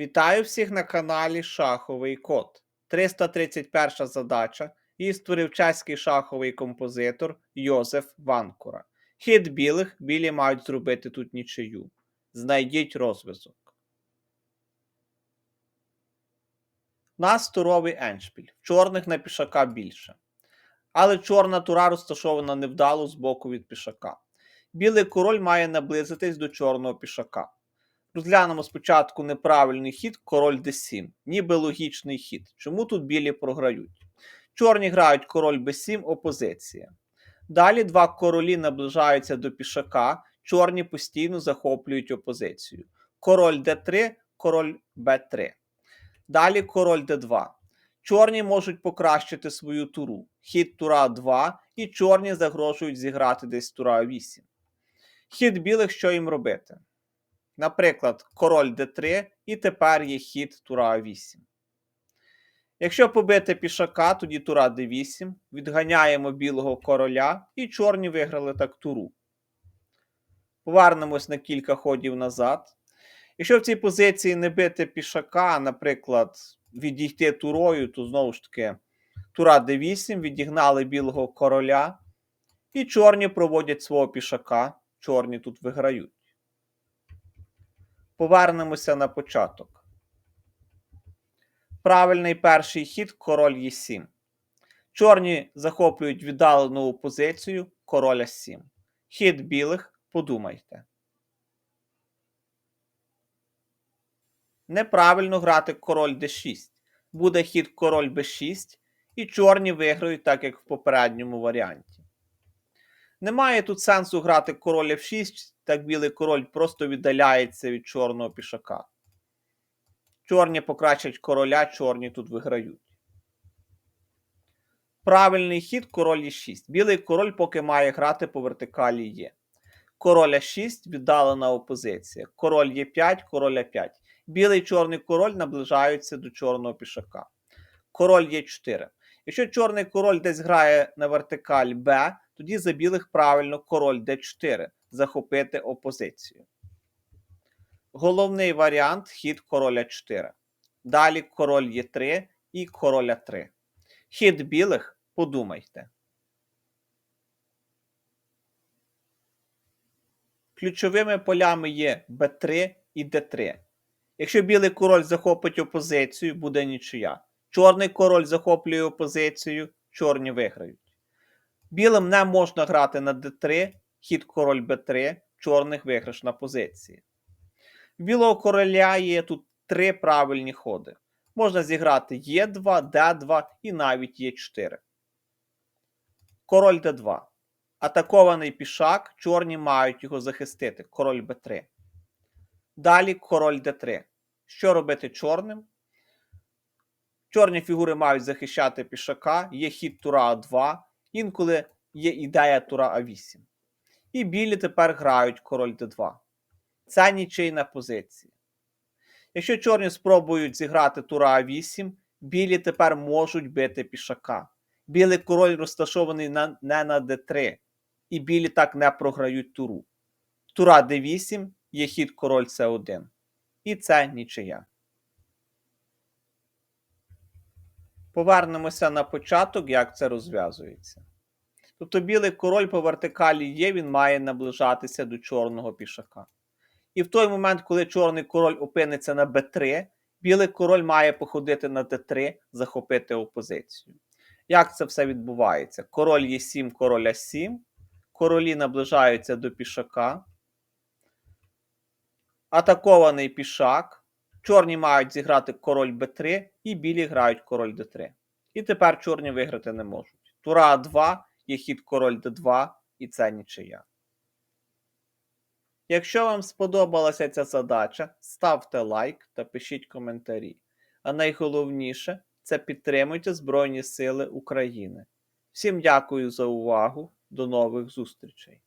Вітаю всіх на каналі Шаховий Код. 331 задача. Її створив чеський шаховий композитор Йозеф Ванкура. Хід білих, білі мають зробити тут нічию. Знайдіть розв'язок. Нас туровий еншпіль. В чорних на пішака більше. Але чорна тура розташована невдало з боку від пішака. Білий король має наблизитись до чорного пішака. Розглянемо спочатку неправильний хід король d7, ніби логічний хід. Чому тут білі програють? Чорні грають король b7, опозиція. Далі два королі наближаються до пішака, чорні постійно захоплюють опозицію. Король d3, король b3. Далі король d2. Чорні можуть покращити свою туру. Хід тура 2, і чорні загрожують зіграти десь тура 8. Хід білих, що їм робити? Наприклад, король d3, і тепер є хід тура 8. Якщо побити пішака, тоді тура d8, відганяємо білого короля, і чорні виграли так туру. Повернемось на кілька ходів назад. Якщо в цій позиції не бити пішака, наприклад, відійти турою, то знову ж таки тура d8, відігнали білого короля, і чорні проводять свого пішака, чорні тут виграють. Повернемося на початок. Правильний перший хід король Е7. Чорні захоплюють віддалену позицію короля 7. Хід білих, подумайте. Неправильно грати король d6. Буде хід король b6, і чорні виграють, так як в попередньому варіанті. Немає тут сенсу грати король f6, так білий король просто віддаляється від чорного пішака. Чорні покращать короля, чорні тут виграють. Правильний хід король e6. Білий король поки має грати по вертикалі є. Король А6 віддалена опозиція. Король Е5, король А5. Білий чорний король наближаються до чорного пішака. Король Е4. Якщо чорний король десь грає на вертикаль Б, тоді за білих правильно король d4 захопити опозицію. Головний варіант хід короля 4. Далі король Е3 і король А3. Хід білих подумайте. Ключовими полями є Б3 і Д3. Якщо білий король захопить опозицію, буде нічия. Чорний король захоплює опозицію, чорні виграють. Білим не можна грати на d3, хід король b3, чорних виграшна позиція. В білого короля є тут три правильні ходи. Можна зіграти Е2, Д2 і навіть Е4. Король d2. Атакований пішак, чорні мають його захистити. Король b3. Далі король d3. Що робити чорним? Чорні фігури мають захищати пішака, є хід тура А2. Інколи є ідея тура А8. І білі тепер грають король d2. Це нічийна позиція. Якщо чорні спробують зіграти тура А8, білі тепер можуть бити пішака. Білий король розташований на, не на d3. І білі так не програють туру. Тура d8 є хід король С1. І це нічия. Повернемося на початок, як це розв'язується. Тобто білий король по вертикалі є, він має наближатися до чорного пішака. І в той момент, коли чорний король опиниться на b3, білий король має походити на d3, захопити опозицію. Як це все відбувається? Король є 7, король А7, королі наближаються до пішака. Атакований пішак. Чорні мають зіграти король b3 і білі грають король d3. І тепер чорні виграти не можуть. Тура А2 є хід король d2 і це нічия. Якщо вам сподобалася ця задача, ставте лайк та пишіть коментарі. А найголовніше це підтримуйте Збройні Сили України. Всім дякую за увагу. До нових зустрічей!